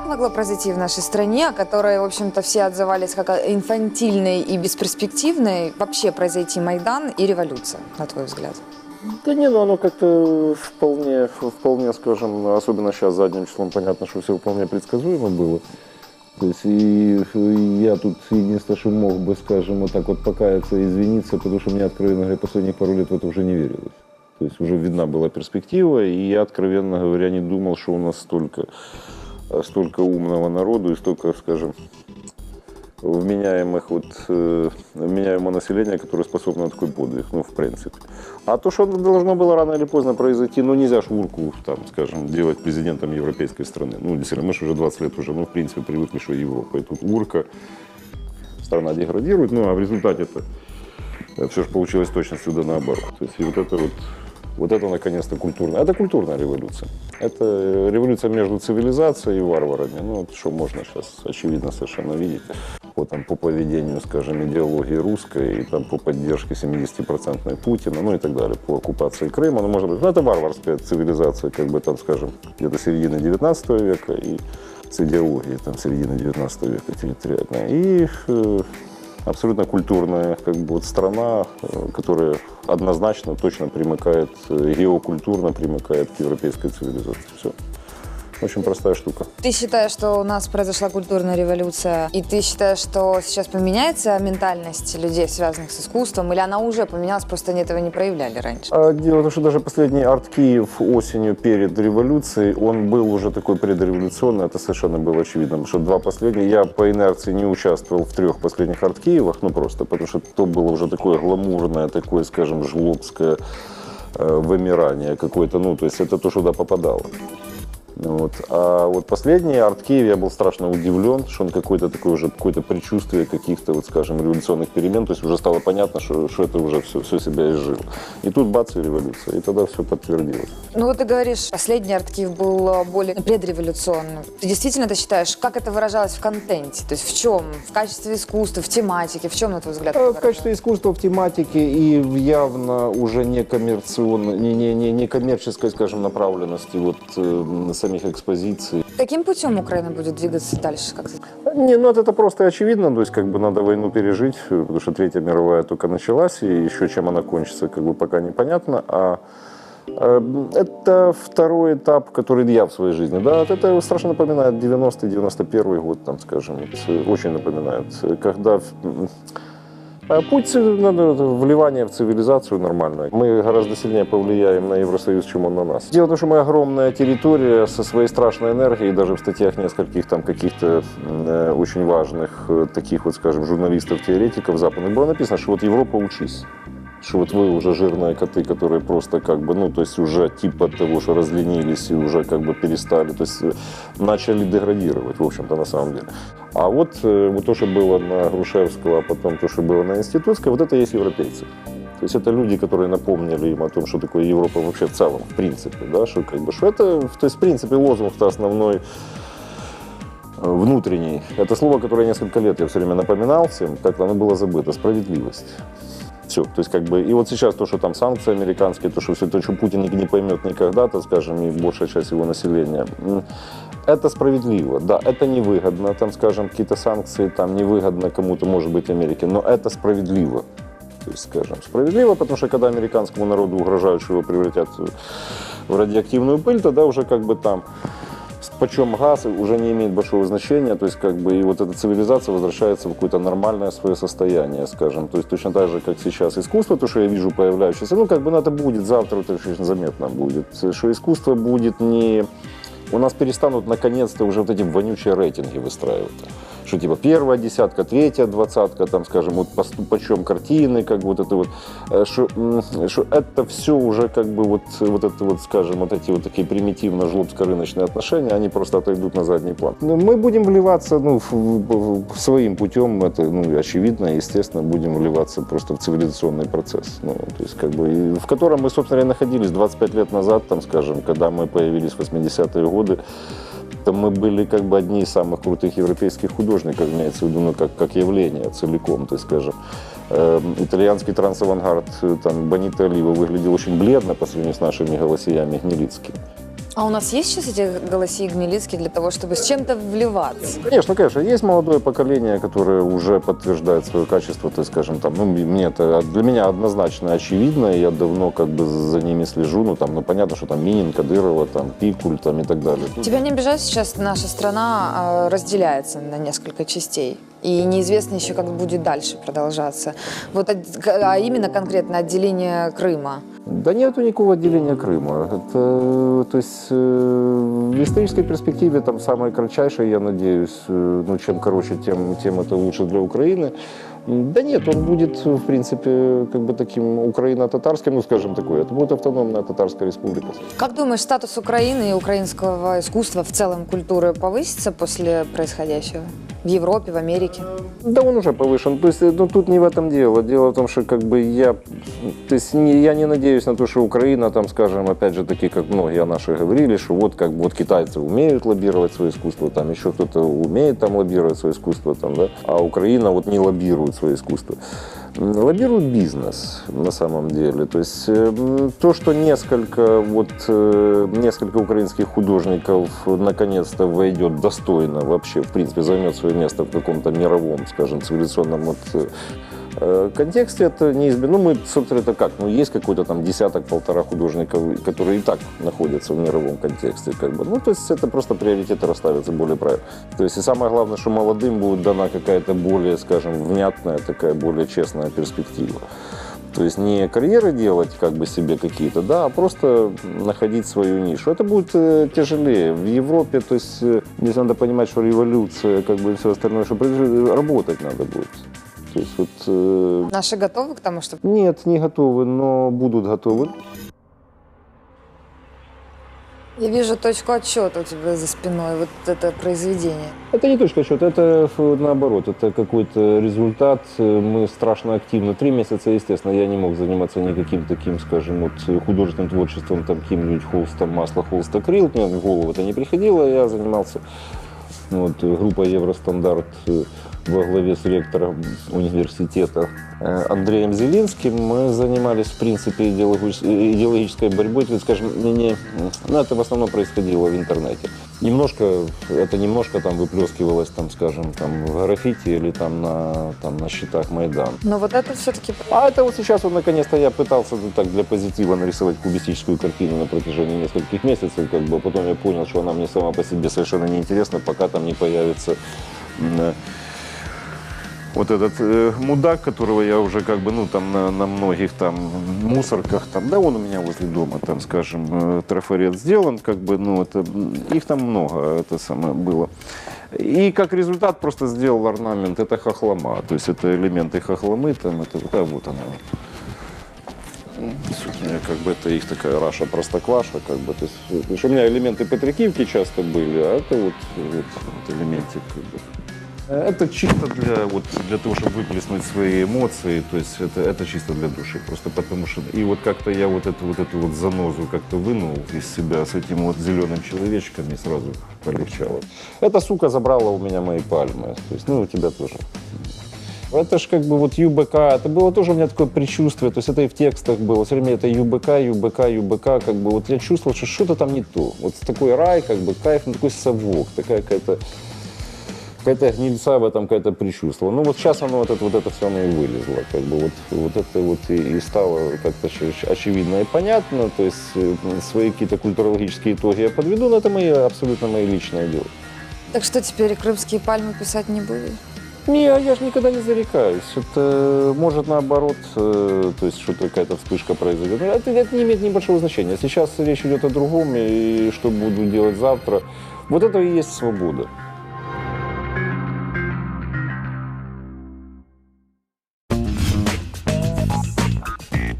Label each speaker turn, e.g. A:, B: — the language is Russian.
A: Как могло произойти в нашей стране, о которой, в общем-то, все отзывались как инфантильной и бесперспективной, вообще произойти Майдан и революция, на твой взгляд?
B: Да не, ну оно как-то вполне, вполне, скажем, особенно сейчас задним числом понятно, что все вполне предсказуемо было. То есть и, и я тут единственное, что мог бы, скажем, вот так вот покаяться извиниться, потому что мне, откровенно говоря, последних пару лет в это уже не верилось. То есть уже видна была перспектива, и я, откровенно говоря, не думал, что у нас столько, столько умного народу и столько, скажем, вменяемых вот, э, вменяемого населения, которое способно на такой подвиг, ну, в принципе. А то, что должно было рано или поздно произойти, ну, нельзя ж Урку, там, скажем, делать президентом европейской страны. Ну, действительно, мы же уже 20 лет уже, ну, в принципе, привыкли, что Европа. И тут Урка, страна деградирует, ну, а в результате это все же получилось точно сюда наоборот. То есть и вот это вот вот это наконец-то культурная. Это культурная революция. Это революция между цивилизацией и варварами. Ну, вот что можно сейчас очевидно совершенно видеть. Вот там по поведению, скажем, идеологии русской, и там по поддержке 70% Путина, ну и так далее, по оккупации Крыма. Ну, может быть, ну, это варварская цивилизация, как бы там, скажем, где-то середины 19 века и с идеологией там середины 19 века территориальная. И э, абсолютно культурная как бы, вот страна, э, которая однозначно точно примыкает, э, геокультурно примыкает к европейской цивилизации. Все. Очень простая штука.
A: Ты считаешь, что у нас произошла культурная революция, и ты считаешь, что сейчас поменяется ментальность людей, связанных с искусством, или она уже поменялась, просто они этого не проявляли раньше?
B: А дело в том, что даже последний арт Киев осенью перед революцией, он был уже такой предреволюционный, это совершенно было очевидно, что два последних, я по инерции не участвовал в трех последних арт Киевах, ну просто, потому что то было уже такое гламурное, такое, скажем, жлобское э, вымирание какое-то, ну, то есть это то, что туда попадало. Вот. А вот последний арт Киев я был страшно удивлен, что он какой-то такой уже какое-то предчувствие каких-то, вот скажем, революционных перемен. То есть уже стало понятно, что, что это уже все, все себя изжило. И тут бац, и революция. И тогда все подтвердилось.
A: Ну вот ты говоришь, последний арт Киев был более предреволюционным. Ты действительно это считаешь? Как это выражалось в контенте? То есть в чем? В качестве искусства, в тематике? В чем, на твой взгляд?
B: В качестве искусства, в тематике и в явно уже не коммерционной, не, не, не, не коммерческой, скажем, направленности вот э, самих экспозиций.
A: Каким путем Украина будет двигаться дальше? Как
B: не, ну это просто очевидно, то есть как бы надо войну пережить, потому что Третья мировая только началась, и еще чем она кончится, как бы пока непонятно, а это второй этап, который я в своей жизни. Да, это страшно напоминает 90-91 год, там, скажем, очень напоминает. Когда а путь вливания в цивилизацию нормальный. Мы гораздо сильнее повлияем на Евросоюз, чем он на нас. Дело в том, что мы огромная территория со своей страшной энергией, даже в статьях нескольких там каких-то э, очень важных э, таких вот, скажем, журналистов-теоретиков западных было написано, что вот Европа учись что вот вы уже жирные коты, которые просто как бы, ну, то есть уже типа того, что разленились и уже как бы перестали, то есть э, начали деградировать, в общем-то, на самом деле. А вот, э, вот то, что было на Грушевского, а потом то, что было на Институтской, вот это есть европейцы. То есть это люди, которые напомнили им о том, что такое Европа вообще в целом, в принципе, да, что как бы, что это, то есть в принципе лозунг-то основной э, внутренний. Это слово, которое несколько лет я все время напоминал всем, как оно было забыто, справедливость. Все. То есть как бы, и вот сейчас то, что там санкции американские, то, что все то, что Путин не поймет никогда, то скажем, и большая часть его населения, это справедливо, да, это невыгодно, там, скажем, какие-то санкции, там, невыгодно кому-то, может быть, Америке, но это справедливо. То есть, скажем, справедливо, потому что когда американскому народу угрожают, что его превратят в радиоактивную пыль, тогда уже как бы там почем газ уже не имеет большого значения, то есть как бы и вот эта цивилизация возвращается в какое-то нормальное свое состояние, скажем, то есть точно так же, как сейчас искусство, то, что я вижу появляющееся, ну как бы ну, это будет завтра, это очень заметно будет, что искусство будет не... У нас перестанут наконец-то уже вот эти вонючие рейтинги выстраивать что типа первая десятка, третья двадцатка, там, скажем, вот по, почем картины, как вот это вот, э, что, что это все уже как бы вот, вот это вот, скажем, вот эти вот такие примитивно-жлобско-рыночные отношения, они просто отойдут на задний план. Ну, мы будем вливаться, ну, своим путем, это, ну, очевидно, естественно, будем вливаться просто в цивилизационный процесс, ну, то есть, как бы, в котором мы, собственно, и находились 25 лет назад, там, скажем, когда мы появились в 80-е годы, то мы были как бы одни из самых крутых европейских художников, имеется в виду, ну, как, как явление целиком, то есть, скажем. Э, итальянский трансавангард, э, там, Бонита Олива выглядел очень бледно по сравнению с нашими голосиями Гнилицкими.
A: А у нас есть сейчас эти голоси Гмелицкий для того, чтобы с чем-то вливаться?
B: Конечно, конечно, есть молодое поколение, которое уже подтверждает свое качество, то есть, скажем, там, ну, мне это для меня однозначно очевидно, я давно как бы за ними слежу, ну, там, ну, понятно, что там Минин, Кадырова, там, Пикуль, там, и так далее.
A: Тебя не обижает сейчас наша страна а, разделяется на несколько частей? И неизвестно еще, как будет дальше продолжаться. Вот, от- а именно конкретно отделение Крыма.
B: Да нету никакого отделения Крыма. Это, то есть, э, в исторической перспективе там самое кратчайшее, я надеюсь, э, ну, чем короче, тем, тем это лучше для Украины. Да нет, он будет, в принципе, как бы таким украино-татарским, ну, скажем такое, это будет автономная татарская республика.
A: Как думаешь, статус Украины и украинского искусства, в целом культуры, повысится после происходящего? В Европе, в Америке?
B: Да он уже повышен. То есть, ну, тут не в этом дело. Дело в том, что как бы я, то есть не, я не надеюсь на то, что Украина, там, скажем, опять же, такие, как многие наши говорили, что вот как бы вот китайцы умеют лоббировать свое искусство, там еще кто-то умеет там лоббировать свое искусство, там, да, а Украина вот не лоббирует свое искусство. М, Лоббирует бизнес на самом деле. То есть э, то, что несколько, вот, э, несколько украинских художников наконец-то войдет достойно вообще, в принципе, займет свое место в каком-то мировом, скажем, цивилизационном вот, э, контексте, это неизбежно. Ну, мы, собственно, это как? Ну, есть какой-то там десяток-полтора художников, которые и так находятся в мировом контексте. Как бы. Ну, то есть это просто приоритеты расставятся более правильно. То есть и самое главное, что молодым будет дана какая-то более, скажем, внятная, такая более честная перспектива. То есть не карьеры делать как бы себе какие-то, да, а просто находить свою нишу. Это будет э, тяжелее. В Европе, то есть э, здесь надо понимать, что революция, как бы все остальное, что работать надо будет. То есть вот э,
A: Наши готовы к тому, чтобы...
B: нет, не готовы, но будут готовы.
A: Я вижу точку отсчета у тебя за спиной, вот это произведение.
B: Это не точка отсчета, это наоборот, это какой-то результат. Мы страшно активно. Три месяца, естественно, я не мог заниматься никаким таким, скажем, вот художественным творчеством, там, каким-нибудь холстом, масло, холст, акрил. Мне в голову это не приходило. Я занимался вот, группой Евростандарт э, во главе с ректором университета э, Андреем Зелинским. Мы занимались, в принципе, идеологич- идеологической борьбой, скажем, не, не- ну, это в основном происходило в интернете. Немножко, это немножко там выплескивалось, там, скажем, там, в граффити или там на, там, на счетах Майдан.
A: Но вот это все-таки...
B: А это вот сейчас вот наконец-то я пытался ну, так для позитива нарисовать кубистическую картину на протяжении нескольких месяцев, как бы, а потом я понял, что она мне сама по себе совершенно неинтересна, пока там не появится э, вот этот э, мудак, которого я уже как бы, ну, там на, на многих там мусорках, там, да, он у меня возле дома, там, скажем, э, трафарет сделан, как бы, ну, это, их там много, это самое было. И как результат просто сделал орнамент, это хохлома, то есть это элементы хохломы, там, это, да, вот она. Собственно, как бы это их такая раша простокваша, как бы, то есть, у меня элементы Петрикивки часто были, а это вот, вот, вот элементик, как бы. Это чисто для, вот, для того, чтобы выплеснуть свои эмоции, то есть это, это чисто для души, просто потому что... И вот как-то я вот эту вот, эту вот занозу как-то вынул из себя с этим вот зеленым человечком, и сразу полегчало. Эта сука забрала у меня мои пальмы, то есть, ну, у тебя тоже. Это ж как бы вот ЮБК, это было тоже у меня такое предчувствие, то есть это и в текстах было, все время это ЮБК, ЮБК, ЮБК, как бы вот я чувствовал, что что-то там не то. Вот такой рай, как бы кайф, ну, такой совок, такая какая-то какая-то гнильца в этом какая-то предчувствовала. Ну вот сейчас оно вот это, вот это все оно и вылезло. Как бы вот, вот это вот и, и стало как-то оч- очевидно и понятно. То есть э, свои какие-то культурологические итоги я подведу, но это мои, абсолютно мои личные дела.
A: Так что теперь крымские пальмы писать не будет?
B: Не, я же никогда не зарекаюсь. Это может наоборот, э, то есть что-то какая-то вспышка произойдет. Это, это не имеет небольшого значения. Сейчас речь идет о другом, и что буду делать завтра. Вот это и есть свобода.